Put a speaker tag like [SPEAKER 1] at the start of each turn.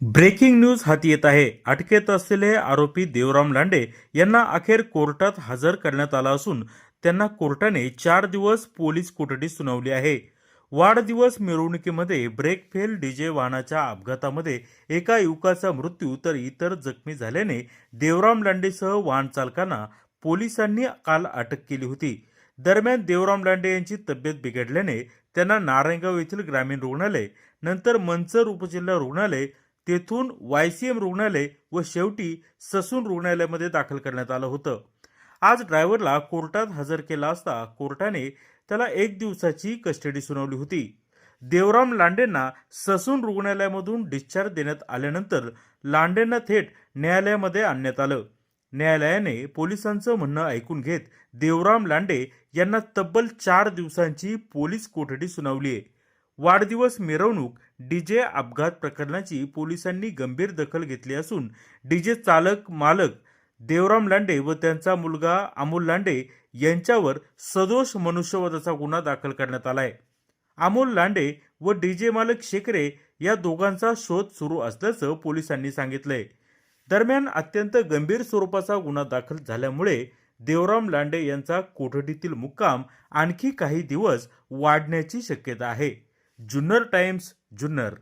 [SPEAKER 1] Breaking news हाती येत आहे. अटकेत असलेले आरोपी देवराम लांडे यांना अखेर कोर्टात हजर करण्यात आला असून त्यांना कोर्टाने चार दिवस पोलीस कोठडी सुनावली आहे. वाढदिवस मिरवणुकीमध्ये ब्रेक फेल डीजे वाहनाच्या अपघातामध्ये एका युवकाचा मृत्यू तर इतर जखमी झाल्याने देवराम लांडेसह वाहन चालकांना पोलिसांनी काल अटक केली होती. दरम्यान देवराम लांडे यांची तब्येत बिघडल्याने त्यांना नारायणगाव येथील ग्रामीण रुग्णालय नंतर मंचर उपजिल्हा रुग्णालय तेथून वायसीएम रुग्णालय व शेवटी ससून रुग्णालयामध्ये दाखल करण्यात आलं होतं. आज ड्रायव्हरला कोर्टात हजर केला असता कोर्टाने त्याला एक दिवसाची कस्टडी सुनावली होती. देवराम लांडेंना ससून रुग्णालयामधून डिस्चार्ज देण्यात आल्यानंतर लांडेंना थेट न्यायालयामध्ये आणण्यात आलं. न्यायालयाने पोलिसांचं म्हणणं ऐकून घेत देवराम लांडे यांना तब्बल चार दिवसांची पोलीस कोठडी सुनावली आहे वाढदिवस मिरवणूक डीजे अपघात प्रकरणाची पोलिसांनी गंभीर दखल घेतली असून डीजे चालक मालक देवराम लांडे व त्यांचा मुलगा अमोल लांडे यांच्यावर सदोष मनुष्यवधाचा गुन्हा दाखल करण्यात आलाय. अमोल लांडे व डीजे मालक शेकरे या दोघांचा शोध सुरू असल्याचं पोलिसांनी सांगितलंय. दरम्यान अत्यंत गंभीर स्वरूपाचा गुन्हा दाखल झाल्यामुळे देवराम लांडे यांचा कोठडीतील मुक्काम आणखी काही दिवस वाढण्याची शक्यता आहे. जुन्नर टाइम्स जुन्नर.